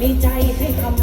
มีใจให้ทำ